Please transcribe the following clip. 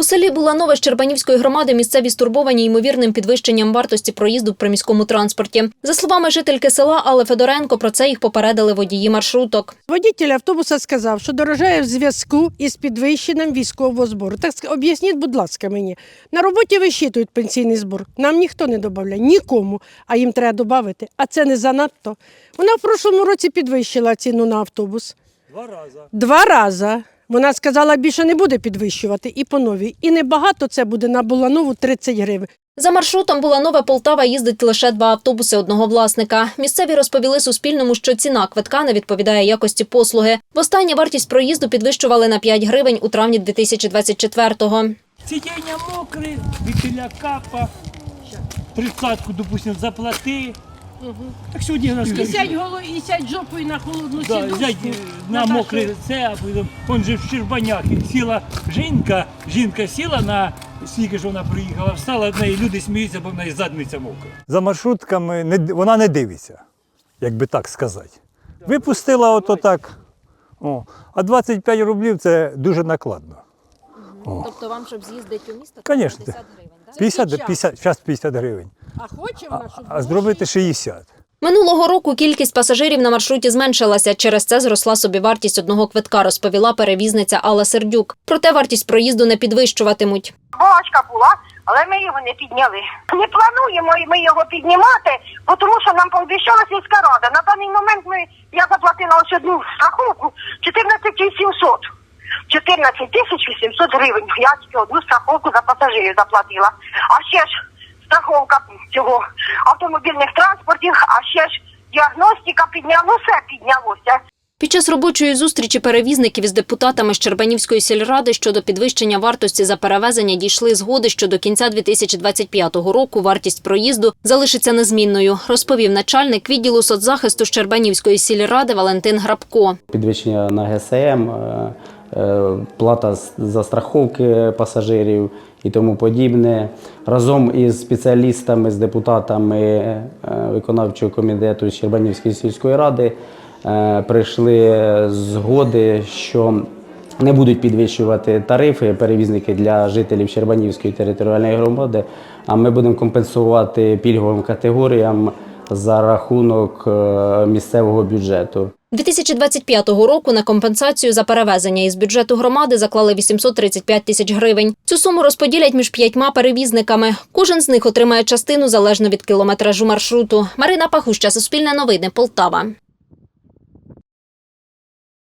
У селі Буланове Щербанівської громади місцеві стурбовані ймовірним підвищенням вартості проїзду в приміському транспорті. За словами жительки села Алли Федоренко, про це їх попередили водії маршруток. Водитель автобуса сказав, що дорожає в зв'язку із підвищенням військового збору. Так об'ясніть, будь ласка, мені. На роботі вищитують пенсійний збор. Нам ніхто не додає, нікому, а їм треба додати. А це не занадто. Вона в прошлому році підвищила ціну на автобус. Два рази. Два рази. Вона сказала, більше не буде підвищувати і по новій. І небагато це буде на Буланову 30 гривень. За маршрутом Буланове Полтава їздить лише два автобуси одного власника. Місцеві розповіли Суспільному, що ціна квитка не відповідає якості послуги. Востаннє вартість проїзду підвищували на 5 гривень у травні 2024-го. Сидіння мокре, вітиля капа, тридцятку, допустим, заплати. Так сьогодні у нас голову і сядь жопою на холодну да, взять на мокре це, а потім он же в Щербаняхі сіла жінка, жінка сіла на скільки ж вона приїхала, встала в неї, люди сміються, бо в неї задниця мокра. за маршрутками не, д- вона не дивиться, як би так сказати. Випустила ото так. О, а 25 рублів це дуже накладно. Тобто вам, щоб з'їздити у місто, Конечно. 50 гривень. 50, під час. 50, зараз 50 гривень, А хоче вона, щоб а зробити 60. Минулого року кількість пасажирів на маршруті зменшилася. Через це зросла собівартість одного квитка, розповіла перевізниця Алла Сердюк. Проте вартість проїзду не підвищуватимуть. Балачка була, але ми його не підняли. Не плануємо ми його піднімати, бо тому що нам пообіцяла сільська рада. На даний момент ми я заплатила ось одну страховку 14 800. 14 тисяч 800 гривень. Я тільки одну страховку за пасажирів заплатила. А ще ж страховка цього автомобільних транспортів, а ще ж діагностика ну все піднялося. Під час робочої зустрічі перевізників із депутатами Щербанівської сільради щодо підвищення вартості за перевезення дійшли згоди, що до кінця 2025 року вартість проїзду залишиться незмінною, розповів начальник відділу соцзахисту Щербанівської сільради Валентин Грабко. підвищення на ГСМ, е, е, плата за страховки пасажирів і тому подібне. Разом із спеціалістами, з депутатами е, виконавчого комітету Щербанівської сільської ради прийшли згоди, що не будуть підвищувати тарифи перевізники для жителів Щербанівської територіальної громади, а ми будемо компенсувати пільговим категоріям за рахунок е, місцевого бюджету. 2025 року на компенсацію за перевезення із бюджету громади заклали 835 тисяч гривень. Цю суму розподілять між п'ятьма перевізниками. Кожен з них отримає частину залежно від кілометражу маршруту. Марина Пахуща, Суспільне новини, Полтава.